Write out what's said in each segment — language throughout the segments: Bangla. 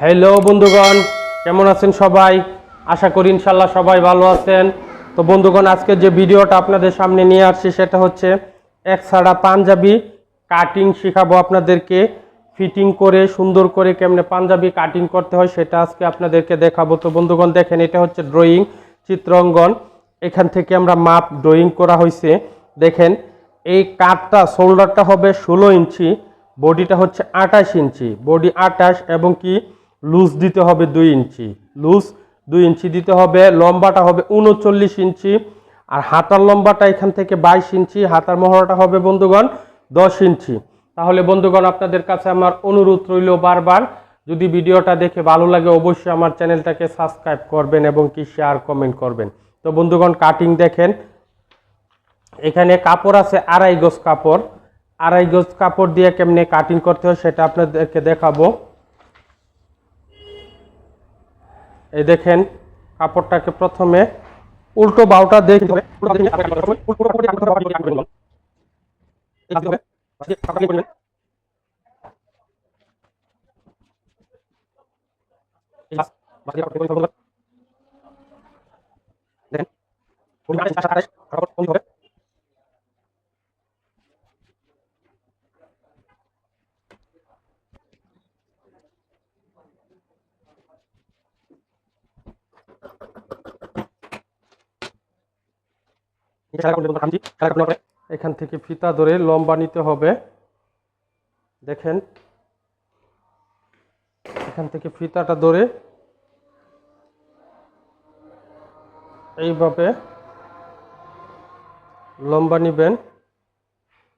হ্যালো বন্ধুগণ, কেমন আছেন সবাই? আশা করি ইনশাল্লাহ সবাই ভালো আছেন। তো বন্ধুগণ, আজকে যে ভিডিওটা আপনাদের সামনে নিয়ে আসছি সেটা হচ্ছে এক ছাড়া পাঞ্জাবি কাটিং শেখাবো আপনাদেরকে। ফিটিং করে, সুন্দর করে কেমনে পাঞ্জাবি কাটিং করতে হয় সেটা আজকে আপনাদেরকে দেখাবো। তো বন্ধুগণ, দেখেন এটা হচ্ছে ড্রয়িং চিত্রাঙ্কন এখান থেকে আমরা মাপ ড্রয়িং করা হয়েছে দেখেন, এই কাঠটা শোল্ডারটা হবে ষোলো ইঞ্চি বডিটা হচ্ছে আঠাশ ইঞ্চি। বডি আঠাশ এবং কি? লুজ দিতে হবে দুই ইঞ্চি। লুজ দুই ইঞ্চি দিতে হবে, লম্বাটা হবে উনচল্লিশ ইঞ্চি। আর হাতার লম্বাটা এখান থেকে বাইশ ইঞ্চি, হাতার মহড়াটা হবে বন্ধুগণ দশ ইঞ্চি। তাহলে বন্ধুগণ, আপনাদের কাছে আমার অনুরোধ রইল বারবার। যদি ভিডিওটা দেখে ভালো লাগে, অবশ্যই আমার চ্যানেলটাকে সাবস্ক্রাইব করবেন এবং কি শেয়ার কমেন্ট করবেন। তো বন্ধুগণ কাটিং দেখেন। এখানে কাপড় আছে আড়াই গজ কাপড়। আড়াই গজ কাপড় দিয়ে কেমনে কাটিং করতে হয় সেটা আপনাদেরকে দেখাবো। এই দেখেন কাপড়টাকে প্রথমে উল্টো বাউটা দেখতে হবে উল্টো বাউটা দেখে তারপরে কাটতে হবে। উল্টো কাপড় দিয়ে কাটতে হবে, আবার কাটতে হবে। এই কাটতে হবে। বাস দিয়ে কাপড়টা নিয়ে করে নেবেন। এই বাস, বাস দিয়ে কাপড়টা করে নেবেন। দেখেন বডি আঠাশ, আঠাশ, আঠাশ, কাপড় কমতে হবে এখান থেকে ফিতা ধরে লম্বা নিতে হবে। দেখেন। এখান থেকে ফিতাটা ধরে এইভাবে লম্বা নিবেন।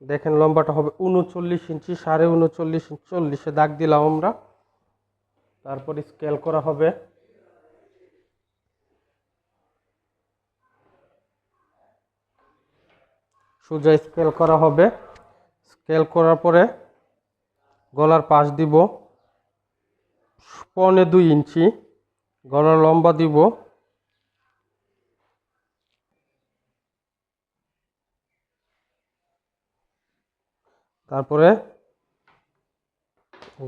দেখেন লম্বাটা হবে উনচল্লিশ ইঞ্চি, সাড়ে উনচল্লিশ ইঞ্চি, চল্লিশে দাগ দিলাম আমরা। তারপরে স্কেল করা হবে। সোজা স্কেল করা হবে। স্কেল করার পরে গলার পাশ দিব পৌনে দুই ইঞ্চি, গলার লম্বা দিব তারপরে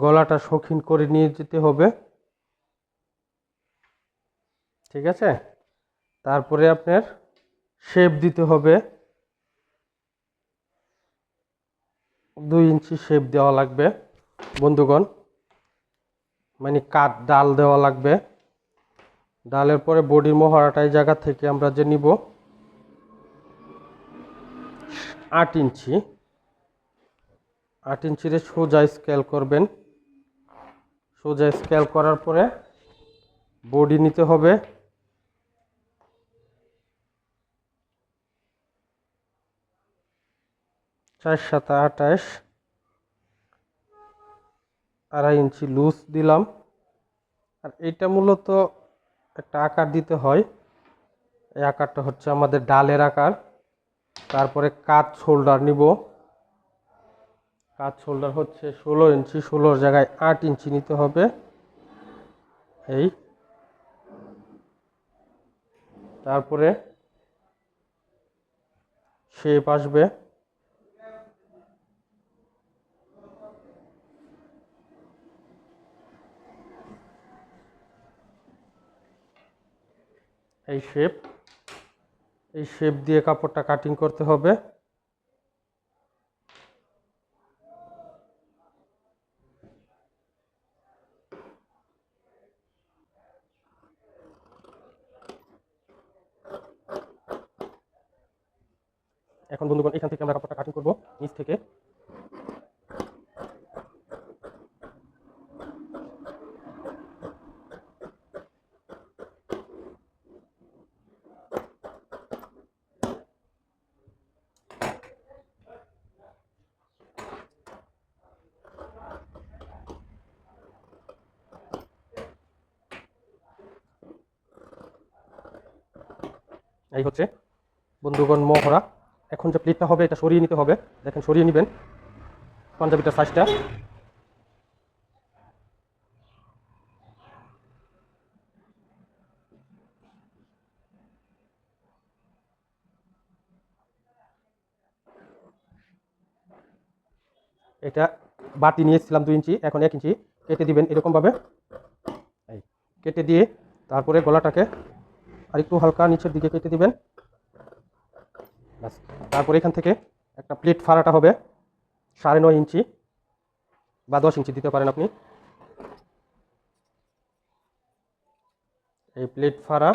গলাটা শৌখিন করে নিয়ে যেতে হবে। ঠিক আছে? তারপরে আপনার শেপ দিতে হবে। দুই ইঞ্চি শেপ দেওয়া লাগবে। বন্ধুগণ মানে কাঠ ডাল দেওয়া লাগবে। ডালের পরে বডির মহড়াটা এই জায়গা থেকে আমরা যে নিব, আট ইঞ্চি। আট ইঞ্চিরে সোজা স্কেল করবেন। সোজা স্কেল করার পরে বডি নিতে হবে। চার সাত আঠাশ। আড়াই ইঞ্চি লুজ দিলাম। আর এটা মূলত একটা আকার দিতে হয়। এই আকারটা হচ্ছে আমাদের ডালের আকার। তারপরে কাত শোল্ডার নিব। কাত শোল্ডার হচ্ছে ষোলো ইঞ্চি। ষোলোর জায়গায় আট ইঞ্চি নিতে হবে। এই। তারপরে শেপ আসবে। এই শেপ এই শেপ দিয়ে কাপড়টা কাটিং করতে হবে। এখন বন্ধুগণ, এখান থেকে আমরা কাপড়টা কাটিং করব, নিচ থেকে। এই হচ্ছে। বন্ধুগণ, মহড়া। এখন যে প্লেটটা হবে, এটা সরিয়ে নিতে হবে। দেখেন, সরিয়ে নেবেন। পাঞ্জাবিটার সাইজটা এটা বাতি নিয়েছিলাম দুই ইঞ্চি, এখন এক ইঞ্চি। কেটে দিবেন এরকমভাবে। কেটে দিয়ে তারপরে গলাটাকে আর একটু হালকা নিচের দিকে কেটে দিবেন। তারপরে এখান থেকে একটা প্লেট ফাড়াটা হবে, সাড়ে নয় ইঞ্চি বা দশ ইঞ্চি দিতে পারেন আপনি। এই প্লেট ফাড়া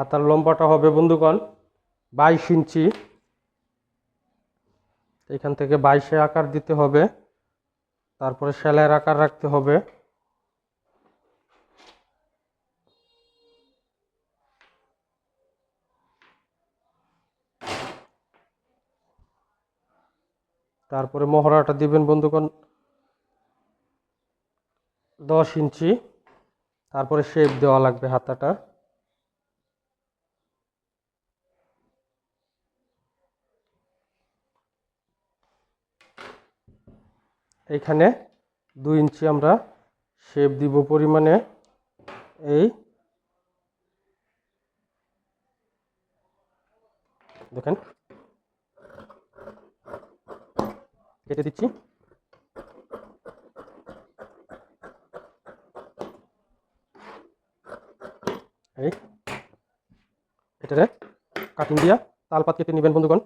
হাতার লম্বাটা হবে বন্ধুগণ বাইশ ইঞ্চি। এখান থেকে বাইশে আকার দিতে হবে। তারপরে সেলাইয়ের আকার রাখতে হবে। তারপরে মহড়াটা দিবেন বন্ধুগণ দশ ইঞ্চি। তারপরে শেপ দেওয়া লাগবে হাতাটা। এইখানে দুই ইঞ্চি আমরা শেপ দিব পরিমাণে। এই দেখেন। কেটে দিচ্ছি। এই, এটারে কাটিং দিয়া তালপাত কেটে নেবেন বন্ধুগণ।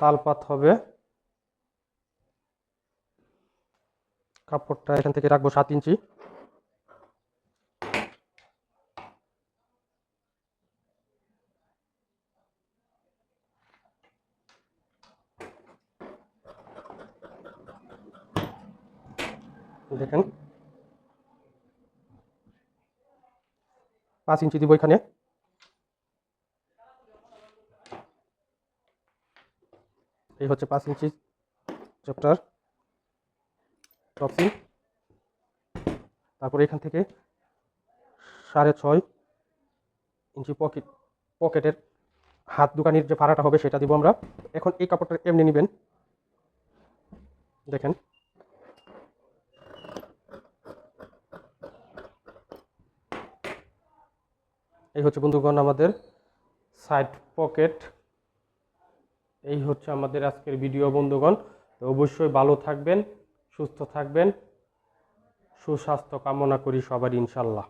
তালপাত হবে। কাপড়টা এখান থেকে রাখব সাত ইঞ্চি। দেখেন। পাঁচ ইঞ্চি দিব এখানে। এই হচ্ছে পাঁচ ইঞ্চি চ্যাপ্টার টপসিং। তারপরে এখান থেকে সাড়ে ছয় ইঞ্চি পকেট, পকেটের হাত দোকানির যে ভাড়াটা হবে সেটা দিব আমরা। এখন এই কাপড়টা এমনি নেবেন। দেখেন। এই হচ্ছে বন্ধুগণ আমাদের সাইড পকেট এই হচ্ছে আমাদের আজকের ভিডিও, বন্ধুগণ। তো অবশ্যই ভালো থাকবেন, সুস্থ থাকবেন। সুস্বাস্থ্য কামনা করি সবার, ইনশাল্লাহ।